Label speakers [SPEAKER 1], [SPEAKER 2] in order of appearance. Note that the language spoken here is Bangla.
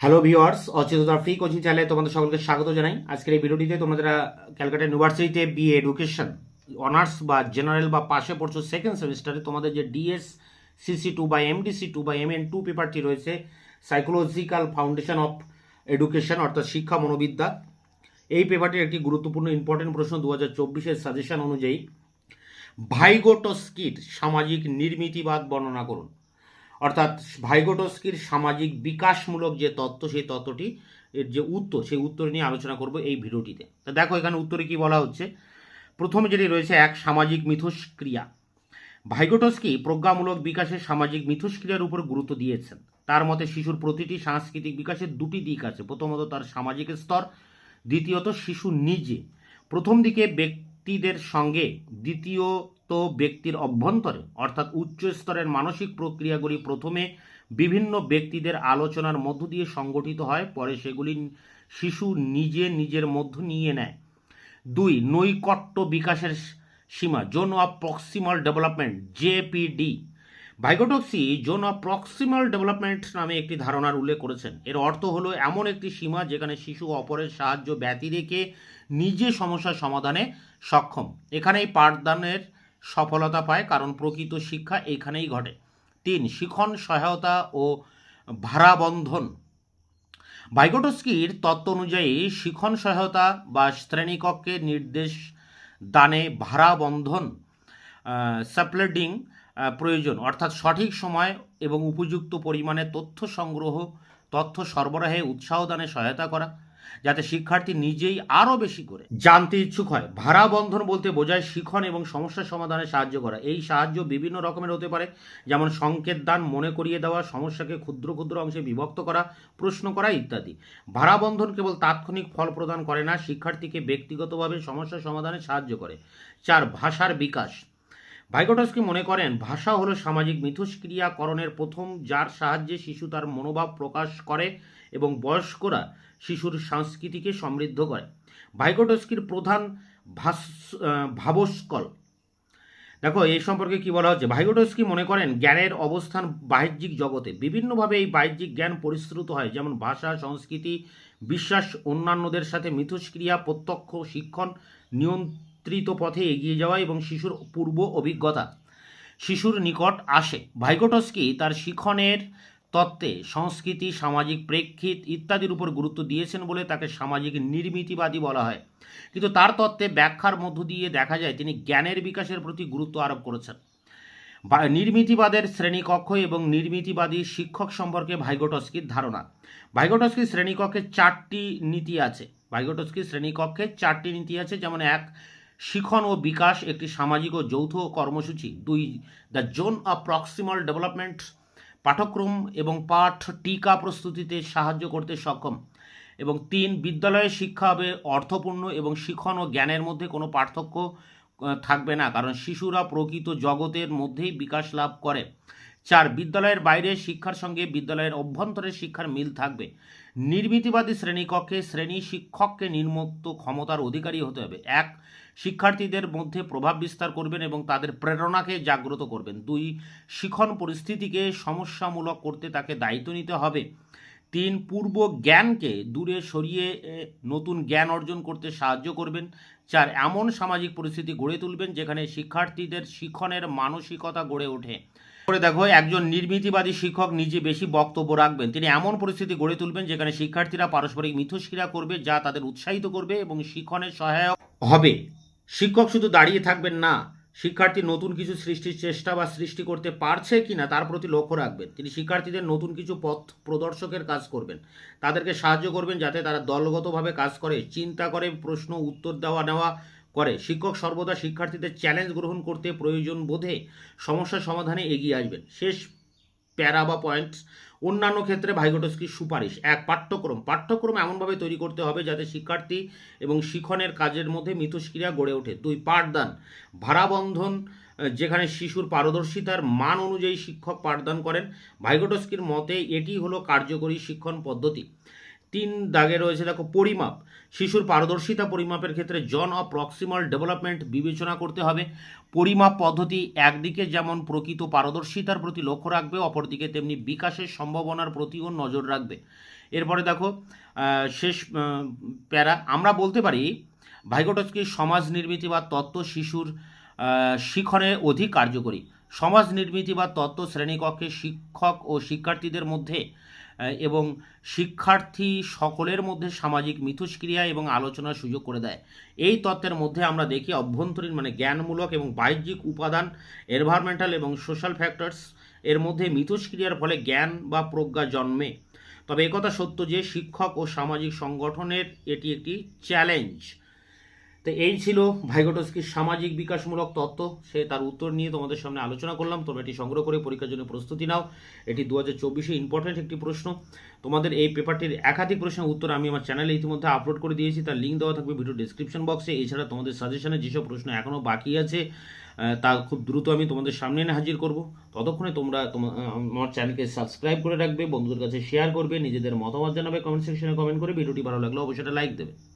[SPEAKER 1] হ্যালো ভিওয়ার্স অচেতনার ফ্রি কোচিং চ্যানেলে তোমাদের সকলকে স্বাগত জানাই। আজকের এই ভিডিওটিতে তোমরা যারা ক্যালকাটা ইউনিভার্সিটিতে বিএ এডুকেশন অনার্স বা জেনারেল বা পাশে পড়ছো সেকেন্ড সেমিস্টারে তোমাদের যে ডিএস সিসি টু বা এমডিসি টু বা এম এন টু পেপারটি রয়েছে সাইকোলজিক্যাল ফাউন্ডেশন অফ এডুকেশন অর্থাৎ শিক্ষা মনোবিদ্যা। এই পেপারটির একটি গুরুত্বপূর্ণ ইম্পর্টেন্ট প্রশ্ন দু হাজার চব্বিশের সাজেশন অনুযায়ী, ভাইগোটোস্কির সামাজিক নির্মিতিবাদ বর্ণনা করুন। অর্থাৎ ভাইগোটস্কির সামাজিক বিকাশমূলক যে তত্ত্ব, সেই তত্ত্বটি, এর যে উত্তর, সেই উত্তর নিয়ে আলোচনা করব এই ভিডিওটিতে। তা দেখো, এখানে উত্তরে কি বলা হচ্ছে? প্রথমে যেটি রয়েছে, এক সামাজিক মিথস্ক্রিয়া। ভাইগোটস্কি প্রজ্ঞামূলক বিকাশের সামাজিক মিথস্ক্রিয়ার উপর গুরুত্ব দিয়েছেন। তার মতে, শিশুর প্রতিটি সাংস্কৃতিক বিকাশের দুটি দিক আছে। প্রথমত, তার সামাজিক স্তর। দ্বিতীয়ত, শিশু নিজে। প্রথম দিকে ব্যক্তিদের সঙ্গে দ্বিতীয়ত ব্যক্তির অভ্যন্তরে, অর্থাৎ উচ্চ স্তরের মানসিক প্রক্রিয়াগুলি প্রথমে বিভিন্ন ব্যক্তিদের আলোচনার মধ্য দিয়ে সংগঠিত হয়, পরে সেগুলি শিশু নিজে নিজের মধ্য নিয়ে নেয়। দুই, নৈকট্য বিকাশের সীমা, zone of proximal development ZPD Vygotsky zone of proximal development নামে একটি ধারণার উল্লেখ করেছেন। এর অর্থ হলো এমন একটি সীমা যেখানে শিশু অপরের সাহায্য ব্যতি রেখে নিজে সমস্যার সমাধানে সক্ষম। এখানেই পাঠদানের সফলতা পায়, কারণ প্রকৃত শিক্ষা এখানেই ঘটে। তিন, শিখন, সহায়তা ও ভারাবন্ধন। ভাইগোটস্কির তত্ত্ব অনুযায়ী শিখন সহায়তা বা শ্রেণীকক্ষের নির্দেশ দানে ভারাবন্ধন সাপ্লেডিং প্রয়োজন। অর্থাৎ সঠিক সময় এবং উপযুক্ত পরিমাণে তথ্য সংগ্রহ, তথ্য সরবরাহে উৎসাহ দানে সহায়তা করা, যাতে শিক্ষার্থী নিজেই আরও বেশি করে জানতে ইচ্ছুক হয়। ভাড়া বন্ধন বলতে বোঝায় শিখন এবং সমস্যা সমাধানে সাহায্য করা। এই সাহায্য বিভিন্ন রকমের হতে পারে, যেমন সংকেত দান, মনে করিয়ে দেওয়া, সমস্যাকে ক্ষুদ্র ক্ষুদ্র অংশে বিভক্ত করা, প্রশ্ন করা ইত্যাদি। ভাড়া বন্ধন কেবল তাৎক্ষণিক ফল প্রদান করে না, শিক্ষার্থীকে ব্যক্তিগতভাবে সমস্যা সমাধানে সাহায্য করে। চার, ভাষার বিকাশ। ভাইগোটস্কি মনে করেন, ভাষা হলো সামাজিক মিথস্ক্রিয়াকরণের প্রথম, যার সাহায্যে শিশু তার মনোভাব প্রকাশ করে এবং বয়স্করা শিশুর সংস্কৃতিকে সমৃদ্ধ করে। ভাইগোটস্কির প্রধান ভাস ভাবস্কল। দেখো, এই সম্পর্কে কি বলা হচ্ছে? ভাইগোটস্কি মনে করেন, জ্ঞানের অবস্থান বাহ্যিক জগতে। বিভিন্নভাবে এই বাহ্যিক জ্ঞান পরিশ্রুত হয়, যেমন ভাষা, সংস্কৃতি, বিশ্বাস, অন্যান্যদের সাথে মিথস্ক্রিয়া, প্রত্যক্ষ, শিক্ষণ নিয়ন্ত্রিত পথে এগিয়ে যাওয়া এবং শিশুর পূর্ব অভিজ্ঞতা। শিশুর নিকট আসে। ভাইগোটস্কি তার শিখনের তত্ত্বে সংস্কৃতি, সামাজিক প্রেক্ষিত ইত্যাদির উপর গুরুত্ব দিয়েছেন বলে তাকে সামাজিক নির্মিতিবাদী বলা হয়। কিন্তু তার তত্ত্বে ব্যাখ্যার মধ্য দিয়ে দেখা যায়, তিনি জ্ঞানের বিকাশের প্রতি গুরুত্ব আরোপ করেছেন। নির্মিতিবাদের শ্রেণীকক্ষ এবং নির্মিতিবাদী শিক্ষক সম্পর্কে ভাইগোটস্কির ধারণা। ভাইগোটস্কি শ্রেণীকক্ষে চারটি নীতি আছে। ভাইগোটস্কি শ্রেণীকক্ষে চারটি নীতি আছে। যেমন এক শিখন ও বিকাশ একটি সামাজিক ও যৌথ কর্মসূচি। দুই, the zone of proximal development পাঠ্যক্রম এবং পাঠ টিকা প্রস্তুতিতে সাহায্য করতে সক্ষম। এবং তিন বিদ্যালয়ে শিক্ষা হবে অর্থপূর্ণ এবং শিখন ও জ্ঞানের মধ্যে কোনো পার্থক্য থাকবে না, কারণ শিশুরা প্রকৃত জগতের মধ্যেই বিকাশ লাভ করে। চার, বিদ্যালয়ের বাইরে শিক্ষার সঙ্গে বিদ্যালয়ের অভ্যন্তরের শিক্ষার মিল থাকবে। নির্মিতিবাদী শ্রেণীকক্ষে শ্রেণি শিক্ষককে নির্মুক্ত ক্ষমতার অধিকারী হতে হবে। এক, শিক্ষার্থীদের মধ্যে প্রভাব বিস্তার করবেন এবং তাদের প্রেরণাকে জাগ্রত করবেন। দুই, শিখন পরিস্থিতিকে সমস্যামূলক করতে তাকে দায়িত্ব নিতে হবে। তিন, পূর্ব জ্ঞানকে দূরে সরিয়ে নতুন জ্ঞান অর্জন করতে সাহায্য করবেন। চার, এমন সামাজিক পরিস্থিতি গড়ে তুলবেন যেখানে শিক্ষার্থীদের শিক্ষণের মানসিকতা গড়ে ওঠে। করে দেখো, একজন নির্মিতিবাদী শিক্ষক নিজে বেশি বক্তব্য রাখবেন। তিনি এমন পরিস্থিতি গড়ে তুলবেন যেখানে শিক্ষার্থীরা পারস্পরিক মিথস্ক্রিয়া করবে, যা তাদের উৎসাহিত করবে এবং শিক্ষণের সহায়ক হবে। শিক্ষক শুধু দাঁড়িয়ে থাকবেন না, শিক্ষার্থী নতুন কিছু সৃষ্টির চেষ্টা বা সৃষ্টি করতে পারছে কিনা তার প্রতি লক্ষ্য রাখবেন। তিনি শিক্ষার্থীদের নতুন কিছু পথ প্রদর্শকের কাজ করবেন। তাদেরকে সাহায্য করবেন যাতে তারা দলগতভাবে কাজ করে। চিন্তা করে প্রশ্ন, উত্তর দেওয়া নেওয়া করে। শিক্ষক সর্বদা শিক্ষার্থীদের চ্যালেঞ্জ গ্রহণ করতে প্রয়োজন বোধে সমস্যা সমাধানে এগিয়ে আসবেন। শেষ প্যারা বা পয়েন্ট অন্যান্য ক্ষেত্রে ভাইগোটস্কির সুপারিশ। এক, পাঠ্যক্রম। পাঠ্যক্রম এমনভাবে তৈরি করতে হবে যাতে শিক্ষার্থী এবং শিক্ষণের কাজের মধ্যে মিথস্ক্রিয়া গড়ে ওঠে। দুই, পাঠদান। ভাড়াবন্ধন যেখানে শিশুর পারদর্শিতার মান অনুযায়ী শিক্ষক পাঠদান করেন। ভাইগোটস্কির মতে এটি হলো কার্যকরী শিক্ষণ পদ্ধতি। তিন দাগে রয়েছে দেখো পরিমাপ। শিশুর পারদর্শিতা পরিমাপের ক্ষেত্রে জন অফ প্রক্সিমাল ডেভেলপমেন্ট বিবেচনা করতে হবে। পরিমাপ পদ্ধতি একদিকে যেমন প্রকৃত পারদর্শিতার প্রতি লক্ষ্য রাখবে, অপরদিকে তেমনি বিকাশের সম্ভাবনার প্রতিও নজর রাখবে। এরপরে দেখো শেষ প্যারা, আমরা বলতে পারি ভাইগোটসকি সমাজ নির্মিতি বা তত্ত্ব শিশুর শিখনে অধিক কার্যকরী। সমাজ নির্মিতি বা তত্ত্ব শ্রেণীকক্ষে শিক্ষক ও শিক্ষার্থীদের মধ্যে এবং শিক্ষার্থী সকলের মধ্যে সামাজিক মিথস্ক্রিয়া এবং আলোচনার সুযোগ করে দেয়। এই তত্ত্বের মধ্যে আমরা দেখি অভ্যন্তরীণ মানে জ্ঞানমূলক এবং বাহ্যিক উপাদান এনভায়রনমেন্টাল এবং সোশ্যাল ফ্যাক্টরস এর মধ্যে মিথস্ক্রিয়ার ফলে জ্ঞান বা প্রজ্ঞা জন্মে। তবে একথা সত্য যে শিক্ষক ও সামাজিক সংগঠনের এটি একটি চ্যালেঞ্জ তো এই ছিল ভাইগোটস্কির সামাজিক বিকাশমূলক তত্ত্ব। সে তার উত্তর নিয়ে তোমাদের সামনে আলোচনা করলাম। তোমরা এটি সংগ্রহ করে পরীক্ষার জন্য প্রস্তুতি নাও। এটি দু হাজার চব্বিশে ইম্পর্টেন্ট একটি প্রশ্ন। তোমাদের এই পেপারটির একাধিক প্রশ্নের উত্তর আমি আমার চ্যানেলে ইতিমধ্যে আপলোড করে দিয়েছি। তার লিঙ্ক দেওয়া থাকবে ভিডিও ডিসক্রিপশন বক্সে এছাড়া তোমাদের সাজেশনে যেসব প্রশ্ন এখনও বাকি আছে তা খুব দ্রুত আমি তোমাদের সামনে এনে হাজির করব। ততক্ষণে তোমরা তোমা- আমার চ্যানেলকে সাবস্ক্রাইব করে রাখবে, বন্ধুদের কাছে শেয়ার করবে, নিজেদের মতামত জানাবে কমেন্ট সেকশনে কমেন্ট করে ভিডিওটি ভালো লাগলে অবশ্যই লাইক দেবে।